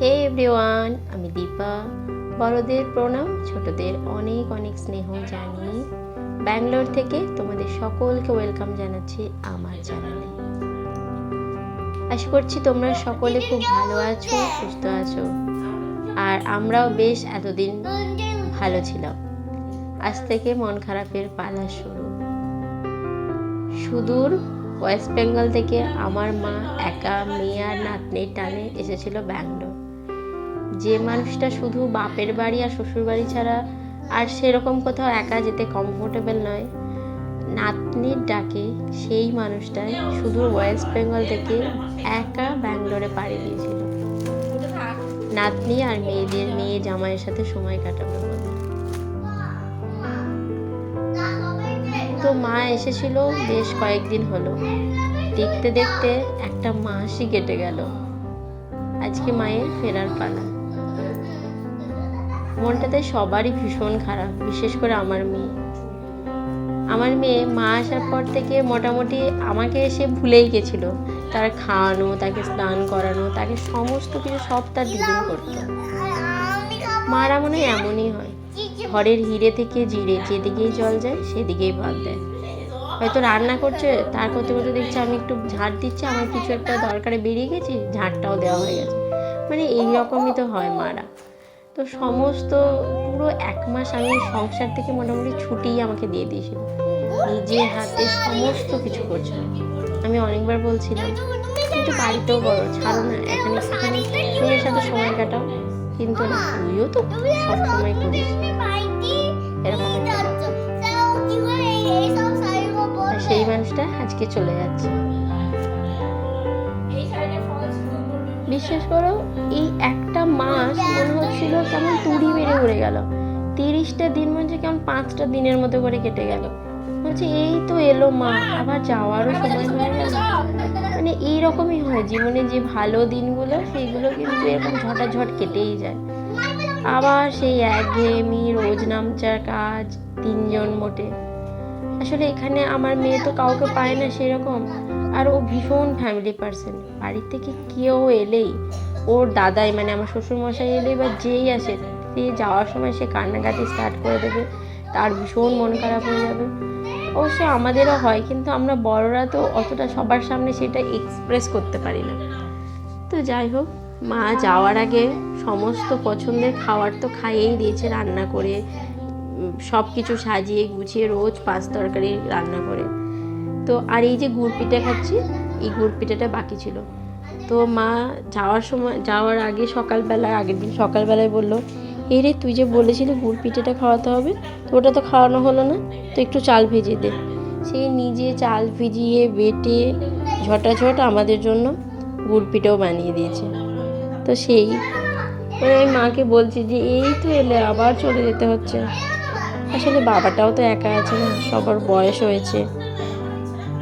হে everyone আমি দীপা। বড়দের প্রণাম, ছোটদের অনেক অনেক স্নেহ জানিয়ে ব্যাঙ্গালোর থেকে তোমাদের সকলকে ওয়েলকাম জানাচ্ছি আমার চ্যানেলে। আশা করছি তোমরা সকলে খুব ভালো আছো, সুস্থ আছো। আর আমরাও বেশ এতদিন ভালো ছিলাম। আজ থেকে মন খারাপের পালা শুরু। সুদূর ওয়েস্ট বেঙ্গল থেকে আমার মা একা, মেয়ে আর নাতনির টানে এসেছিল ব্যাঙ্গালোর যে মানুষটা শুধু বাপের বাড়ি আর শ্বশুর বাড়ি ছাড়া আর সেরকম কোথাও একা যেতে কমফোর্টেবল নয়, নাতনির ডাকে সেই মানুষটাই শুধু ওয়েস্ট বেঙ্গল থেকে একা ব্যাঙ্গালোরে পাড়ি দিয়েছিল। নাতনি আর মেয়েদের, মেয়ে জামাইয়ের সাথে সময় কাটাবে তো মা এসেছিল বেশ কয়েকদিন হলো। দেখতে দেখতে একটা মাসই কেটে গেল। আজকে মায়ের ফেরার পালা। মনটাতে সবারই ভীষণ খারাপ, বিশেষ করে আমার মেয়ে। আমার মেয়ে মা আসার পর থেকে মোটামুটি আমাকে এসে ভুলেই গেছিল। তার খাওয়ানো, তাকে স্নান করানো, তাকে সমস্ত কিছু সব তার দিদিন করতো। মারা মনে হয় এমনই হয়। ঘরের হিরে থেকে জিরে যেদিকেই জল যায়, সেদিকেই ভাত দেয়। হয়তো রান্না করছে, তার করতে করতে দেখছি আমি একটু ঝাড় দিচ্ছি, আমার কিছু একটা দরকারে বেরিয়ে গেছি, ঝাড়টাও দেওয়া হয়ে গেছে। মানে এই রকমই তো হয় মারা। তো সমস্ত পুরো এক মাস আমি সংসার থেকে মোটামুটি ছুটিই আমাকে দিয়ে দিয়েছিল। নিজের হাতে সমস্ত কিছু করছিল আমি অনেকবার বলছিলাম কিন্তু বাড়িতেও বড় ছাড়ো না, এখানে সেখানে সাথে সময় কাটাও। কিন্তু তুইও তো সব সময় করিস এরকম সেই মানুষটা আজকে চলে যাচ্ছে। বিশ্বাস করো এই একটা মাস মনে হচ্ছিল কেমন তুড়ি মেরে উড়ে গেল। তিরিশটা দিন মনে হচ্ছে কেমন পাঁচটা দিনের মতো করে কেটে গেল। বলছে এই তো এলো মা আবার যাওয়ারও সময় হয়ে গেল। মানে এইরকমই হয়। জীবনে যে ভালো দিনগুলো, সেইগুলো কিন্তু এরকম ঝটাঝট কেটেই যায়। আবার সেই একঘেয়েমি, রোজ নামচার কাজ, তিনজন মোটে। আসলে এখানে আমার মেয়ে তো কাউকে পায় না সেরকম। আর ও ভীষণ ফ্যামিলি পার্সন বাড়ির থেকে কেউ এলেই ওর দাদাই মানে আমার শ্বশুরমশাই এলেই বা যেই আসে, সে যাওয়ার সময় সে কান্নাকাটি স্টার্ট করে দেবে। তার ভীষণ মন খারাপ হয়ে যাবে। অবশ্য আমাদেরও হয়, কিন্তু আমরা বড়রা তো অতটা সবার সামনে সেটা এক্সপ্রেস করতে পারি না। তো যাই হোক, মা যাওয়ার আগে সমস্ত পছন্দের খাবার তো খাইয়েই দিয়েছে রান্না করে সব কিছু সাজিয়ে গুছিয়ে রোজ পাঁচ তরকারি রান্না করে। তো আর এই যে গুড় পিঠা খাচ্ছি, এই গুড় পিঠাটা বাকি ছিল। তো মা যাওয়ার সময়, যাওয়ার আগে সকালবেলা, আগের দিন সকালবেলায় বলল এই রে, তুই যে বলেছিলি গুড় পিঠেটা খাওয়াতে হবে, তো ওটা তো খাওয়ানো হলো না, তো একটু চাল ভিজিয়ে দে। সেই নিজে চাল ভিজিয়ে বেটে ঝটাঝট আমাদের জন্য গুড় পিঠেও বানিয়ে দিয়েছে। তো সেই আমি মাকে বলছি যে, এই তো এলে আবার চলে যেতে হচ্ছে। আসলে বাবাটাও তো একা আছে না, সবার বয়স হয়েছে।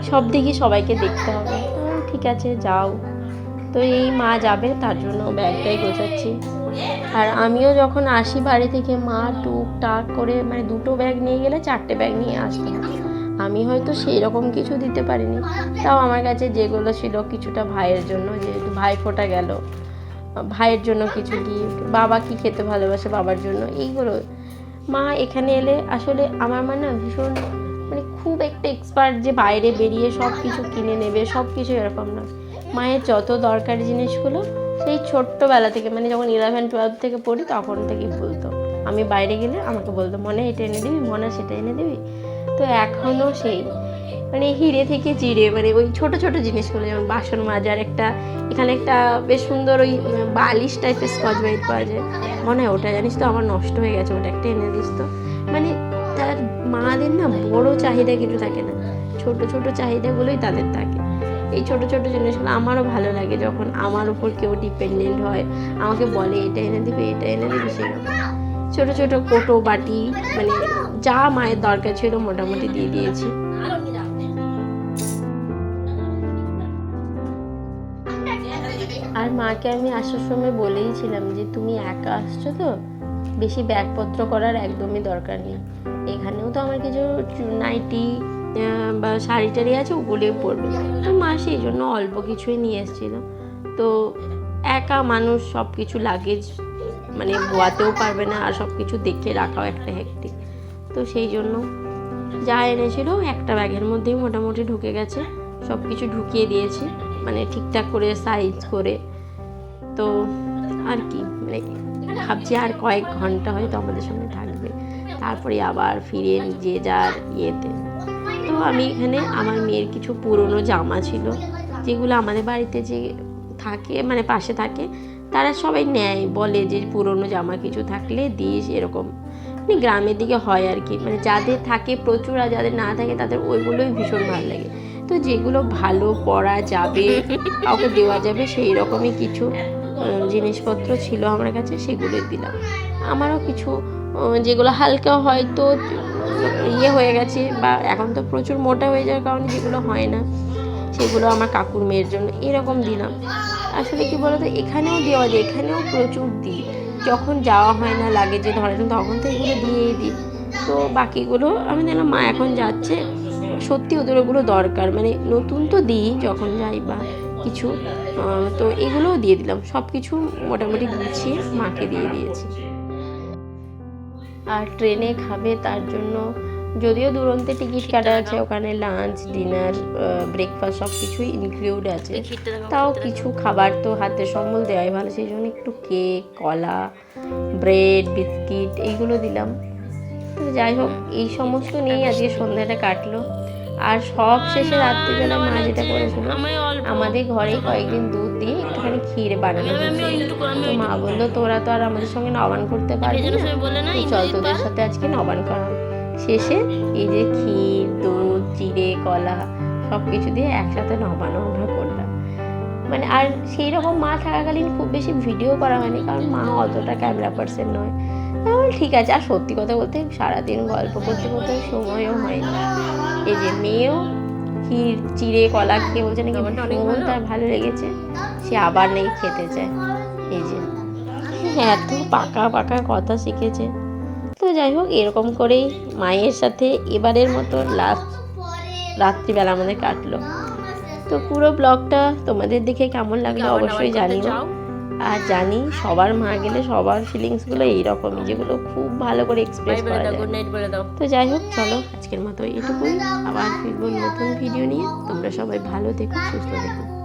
সব দিকে সবাইকে দেখতে হবে। ঠিক আছে, যাও। তো এই মা যাবে, তার জন্য ব্যাগটাই গোছাচ্ছি। আর আমিও যখন আসি বাড়ি থেকে, মা টুকটাক করে মানে দুটো ব্যাগ নিয়ে গেলে চারটে ব্যাগ নিয়ে আসতাম আমি হয়তো সেই রকম কিছু দিতে পারিনি। তাও আমার কাছে যেগুলো ছিল কিছুটা ভাইয়ের জন্য, যেহেতু ভাই ফোটা গেল, ভাইয়ের জন্য কিছু গিফট বাবা কি খেতে ভালোবাসে বাবার জন্য, এইগুলো। মা এখানে এলে আসলে আমার মা না ভীষণ মানে খুব একটা এক্সপার্ট যে বাইরে বেরিয়ে সব কিছু কিনে নেবে সব কিছু এরকম না। মায়ের যত দরকারি জিনিসগুলো সেই ছোট্টবেলা থেকে মানে যখন ইলেভেন টুয়েলভ থেকে পড়ি, তখন থেকেই বলতো। আমি বাইরে গেলে আমাকে বলতো, মনে এটা এনে দিবি, মনে সেটা এনে দিবি। তো এখনও সেই মানে হিরে থেকে জিরে মানে ওই ছোট ছোট জিনিসগুলো, যেমন বাসন মাজার একটা, এখানে একটা বেশ সুন্দর ওই বালিশ টাইপের স্কচ ব্রাইট পাওয়া যায়। মনে হয় ওটা, জানিস তো, আমার নষ্ট হয়ে গেছে, ওটা একটা এনে দিস তো। মানে তার মাদের না বড় চাহিদা কিছু থাকে না। ছোট ছোট চাহিদাগুলোই তাদের থাকে। এই ছোট ছোট জিনিসগুলো আমারও ভালো লাগে যখন আমার উপর কেউ ডিপেন্ডেন্ট হয়। আমাকে বলে, এটা এনে দিবি, এটা এনে দিবি, সেরকম। ছোট ছোট কোটো বাটি মানে যা মায়ের দরকার ছিল মোটামুটি দিয়ে দিয়েছি। আর মাকে আমি আসার সময় বলেইছিলাম যে, তুমি একা আসছো তো? বেশি ব্যাগপত্র করার একদমই দরকার নেই। এখানেও তো আমার কিছু নাইটি বা শাড়ি টাড়ি আছে, ওগুলোই পরবে। তো মা সেই জন্য অল্প কিছুই নিয়ে এসেছিল তো একা মানুষ সব কিছু লাগেজ মানে বোয়াতেও পারবে না, আর সব কিছু দেখে রাখাও একটা হেক্টিক তো সেই জন্য যা এনেছিল, একটা ব্যাগের মধ্যেই মোটামুটি ঢুকে গেছে। সব কিছু ঢুকিয়ে দিয়েছি মানে ঠিকঠাক করে সাইজ করে। তো আর কি মানে ভাবছি আর কয়েক ঘণ্টা হয়তো আমাদের সঙ্গে থাকবে। তারপরে আবার ফিরে যে যার ইয়েতে। তো আমি এখানে আমার মেয়ের কিছু পুরনো জামা ছিল, যেগুলো আমাদের বাড়িতে যে থাকে মানে পাশে থাকে, তারা সবাই নেয়, বলে যে পুরনো জামা কিছু থাকলে দিস, এরকম। মানে গ্রামের দিকে হয় আর কি মানে যাদের থাকে প্রচুর আর যাদের না থাকে তাদের ওইগুলোই ভীষণ ভালো লাগে। তো যেগুলো ভালো পরা যাবে, কাউকে দেওয়া যাবে, সেই রকমই কিছু জিনিসপত্র ছিল আমার কাছে, সেগুলোই দিলাম। আমারও কিছু যেগুলো হালকা হয়তো ইয়ে হয়ে গেছে বা এখন তো প্রচুর মোটা হয়ে যাওয়ার কারণে যেগুলো হয় না, সেগুলো আমার কাকুর মেয়ের জন্য এরকম দিলাম। আসলে কি বলতো, এখানেও দেওয়া যায়, এখানেও প্রচুর দিই। যখন যাওয়া হয় না লাগে যে ধরেন তখন তো এগুলো দিয়েই দিই। তো বাকিগুলো আমি দেখলাম মা, এখন যাচ্ছে। সত্যি ওদের ওগুলো দরকার মানে নতুন তো দিই যখন যাই বা কিছু তো এগুলোও দিয়ে দিলাম। সব কিছু মোটামুটি গুছিয়ে মাকে দিয়ে দিয়েছি। আর ট্রেনে খাবে তার জন্য যদিও দুরন্তে টিকিট কাটা আছে ওখানে লাঞ্চ ডিনার ব্রেকফাস্ট সব কিছুই ইনক্লুড আছে। তাও কিছু খাবার তো হাতে সম্বল দেওয়াই ভালো সেই জন্য একটু কেক কলা ব্রেড বিস্কিট এইগুলো দিলাম। তো যাই হোক এই সমস্ত নিয়েই আজকে সন্ধ্যাটা কাটলো। আর সব শেষে রাত্রিবেলা মা যেটা করেছিল আমাদের ঘরে কয়েকদিন দুধ দিয়ে একটুখানি ক্ষীর বানানো তো মা বলল তোরা তো আর আমাদের সঙ্গে নবান করতে পারবি না। চল তোদের সাথে আজকে নবান করা শেষে এই যে ক্ষীর দুধ চিড়ে কলা সব কিছু দিয়ে একসাথে নবানো আমরা করলাম। মানে আর সেই রকম মা থাকাকালীন খুব বেশি ভিডিও করা হয়নি কারণ মা অতটা ক্যামেরা পার্সন নয়। তাহলে ঠিক আছে। আর সত্যি কথা বলতে সারাদিন গল্প করতে করতে সময়ও হয় না। এই যে মেয়েও ক্ষীর চিড়ে কলা খেয়ে বলছে নাকি ভীষণ তার ভালো লেগেছে। সে আবার নেই খেতে চায়। এই যে। এত পাকা পাকা কথা শিখেছে। তো যাই হোক এরকম করেই মায়ের সাথে এবারের মতো লাস্ট রাত্রিবেলা আমাদের কাটলো। তো পুরো ব্লগটা তোমাদের দেখে কেমন লাগল অবশ্যই জানিও। আর জানি সবার মা গেলে সবার ফিলিংসগুলো এইরকমই যেগুলো খুব ভালো করে এক্সপ্রেস করা যায়। গুড নাইট বলে দাও। তো যাই হোক চলো আজকের মতো এটুকুই। আবার ফিরবো নতুন ভিডিও নিয়ে। তোমরা সবাই ভালো থেকো সুস্থ থেকো।